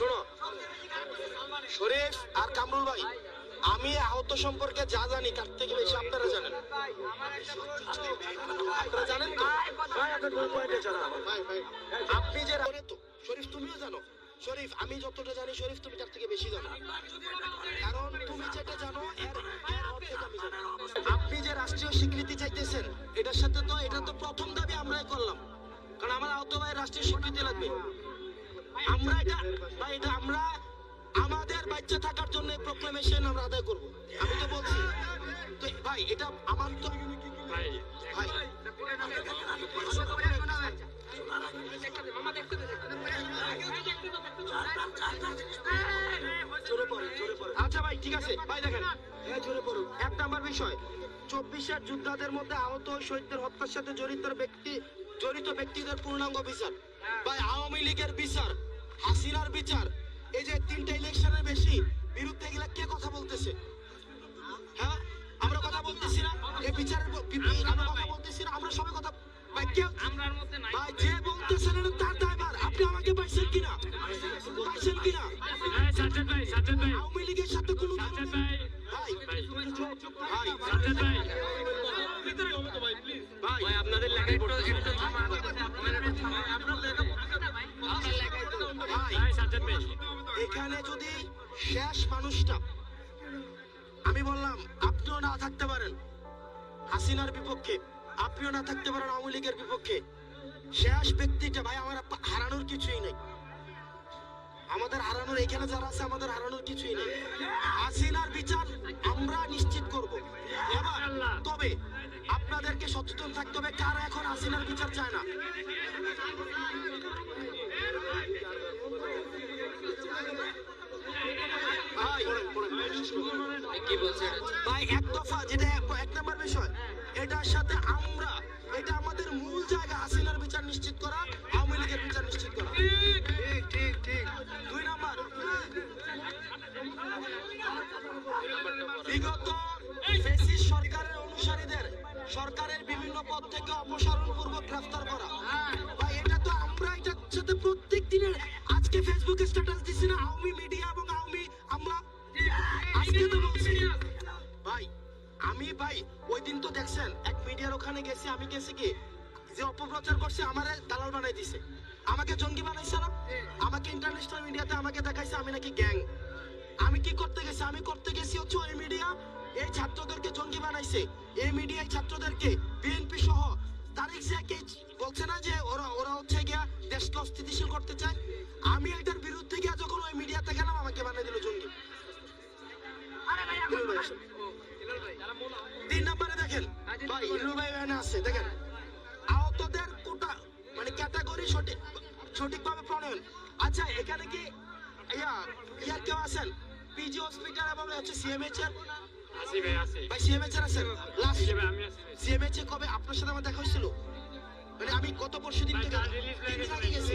শোনো। শরীফ আর কামরুল ভাই আমি আহত সম্পর্কে যা জানি তার থেকে বেশি আপনারা জানেন। আপনারা জানেন তো? আপনি যে তো শরীফ তুমিও জানো। শরীফ আমি যতটা জানি শরীফ তুমি তার থেকে বেশি জানো। কারণ তুমি যেটা জানো এর এর আমি জানি। আপনি যে রাষ্ট্রীয় স্বীকৃতি চাইতেছেন এটার সাথে তো এটা তো প্রথম দাবি আমরাই করলাম। কারণ আমার আহত ভাই রাষ্ট্রীয় স্বীকৃতি লাগবে। আমরা এটা ভাই এটা আমরা আমাদের বাচ্চা থাকার জন্য প্রোক্লামেশন আমরা আদায় করব। আমি তো বলছি তো ভাই এটা আমার তো ভাই। আচ্ছা ভাই ঠিক আছে। ভাই দেখেন। হ্যাঁ এক নাম্বার বিষয় চব্বিশের যোদ্ধাদের মধ্যে আহত শহীদদের হত্যার সাথে জড়িত ব্যক্তি জড়িত ব্যক্তিদের পূর্ণাঙ্গ বিচার। ভাই আওয়ামী লীগের বিচার। হাসিনার বিচার। এই যে তিনটা ইলেকশনের বেশি বিরুদ্ধে এগুলা কে কথা বলতেছে? হ্যাঁ? আমরা কথা বলতেছি না। এই বিচারের আমরা কথা বলতেছি না। আমরা সবাই কথা ভাই কে আমরার মধ্যে নাই। ভাই যে বলতেছেন এটা তার দায়ভার আপনি আমাকে পাইছেন কিনা? পাইছেন কিনা? সাজ্জাদ ভাই সাজ্জাদ ভাই। আওয়ামী লীগের সাথে কোনো সাজ্জাদ ভাই ভাই। ভাই। ভাই সাজ্জাদ ভাই। ভাই। ভাই আপনাদের লেখা একটু একটু এখানে যদি শেষ মানুষটা, আমি বললাম, আপনিও না থাকতে পারেন। হাসিনার বিপক্ষে, আপনিও না থাকতে পারেন আওয়ামী লীগের বিপক্ষে। শেষ ব্যক্তিটা ভাই আমার হারানোর কিছুই নেই। আমাদের হারানোর, এখানে যারা আছে, আমাদের হারানোর কিছুই নেই। হাসিনার বিচার আমরা নিশ্চিত করব। এবার, তবে আপনাদেরকে সচেতন থাকতে হবে, কারা এখন হাসিনার বিচার চায় না ভাই কি ভাই এক দফা যেটা এক- এক নম্বর বিষয় এটার সাথে আমরা এটা আমাদের মূল জায়গা হাসিনার বিচার নিশ্চিত করা আওয়ামী লীগের বিচার নিশ্চিত করা। ঠিক ঠিক ঠিক। দুই নম্বর বিগত ফেসিস সরকারের অনুসারীদের সরকারের বিভিন্ন পদ থেকে অপসারণ পূর্বক গ্রেফতার করা। ভাই এটা তো আমরা এটার সাথে প্রত্যেক দিনের আজকে ফেসবুকে স্ট্যাটাস দিছি না গেছি আমি গেছি কি? যে অপপ্রচার করছে আমারে দালাল বানাই দিছে। আমাকে জঙ্গি বানাইছে না? আমাকে ইন্টারন্যাশনাল মিডিয়াতে আমাকে দেখাইছে আমি নাকি গ্যাং আমি কি করতে গেছি? আমি করতে গেছি হচ্ছে ওই মিডিয়া এই ছাত্রদেরকে জঙ্গি বানাইছে। এই মিডিয়া এই ছাত্রদেরকে ভাই ইলুল ভাই এখানে আছে দেখেন। আহতদের কোটা মানে ক্যাটাগরি সঠিক সঠিকভাবে প্রণয়ন। আচ্ছা এখানে কি ইয়া ইয়ার কেউ আছেন? পিজি হসপিটাল এবং হচ্ছে সিএমএইচ এর? ভাই সিএমএইচ এর আছেন? লাস্ট সিএমএইচ এ কবে আপনার সাথে আমার দেখা হয়েছিল? মানে আমি গত পরশু দিন থেকে তিন দিন আগে গেছি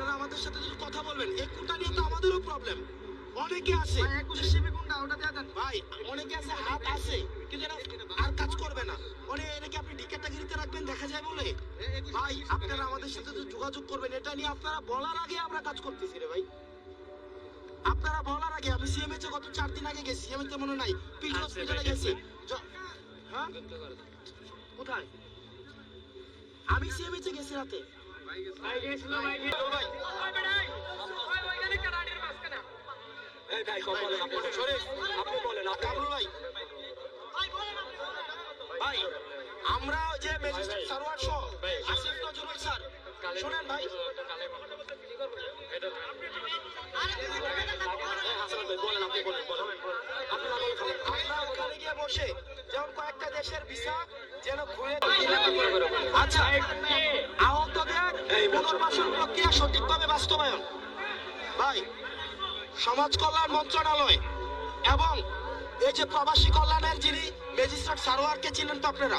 আপনারা আমাদের সাথে যদি কথা বলবেন। এই কোটা নিয়ে তো আমাদেরও প্রবলেম অনেকে আছে। ভাই অনেকে আছে হাত আছে কিন্তু আর কাজ করবে না। মানে এটাকে আপনি ডি ক্যাটাগরিতে রাখবেন? দেখা যায় বলে। ভাই আপনারা আমাদের সাথে তো যোগাযোগ করবেন। এটা নিয়ে আপনারা বলার আগে আমরা কাজ করতেছি রে ভাই। আপনারা বলার আগে আমি সিএমএইচ গত চার দিন আগে গেছি সিএমএইচ তো মনে নাই। পিজি আচ্ছা, হসপিটালে ভাই, গেছি। হ্যাঁ? কোথায়? আমি সিএমএইচ এ গেছি রাতে। আমরা যে ম্যাজিস্ট্রেট। আমরা ওখানে গিয়ে বসে যেমন কয়েকটা দেশের ভিসা যেন ঘুরে আচ্ছা আহতদের পুনর্বাসন প্রক্রিয়া সঠিকভাবে বাস্তবায়ন। ভাই, সমাজ কল্যাণ মন্ত্রণালয় এবং এই যে প্রবাসী কল্যাণের যিনি ম্যাজিস্ট্রেট সারোয়ারকে চিনেন তো আপনারা?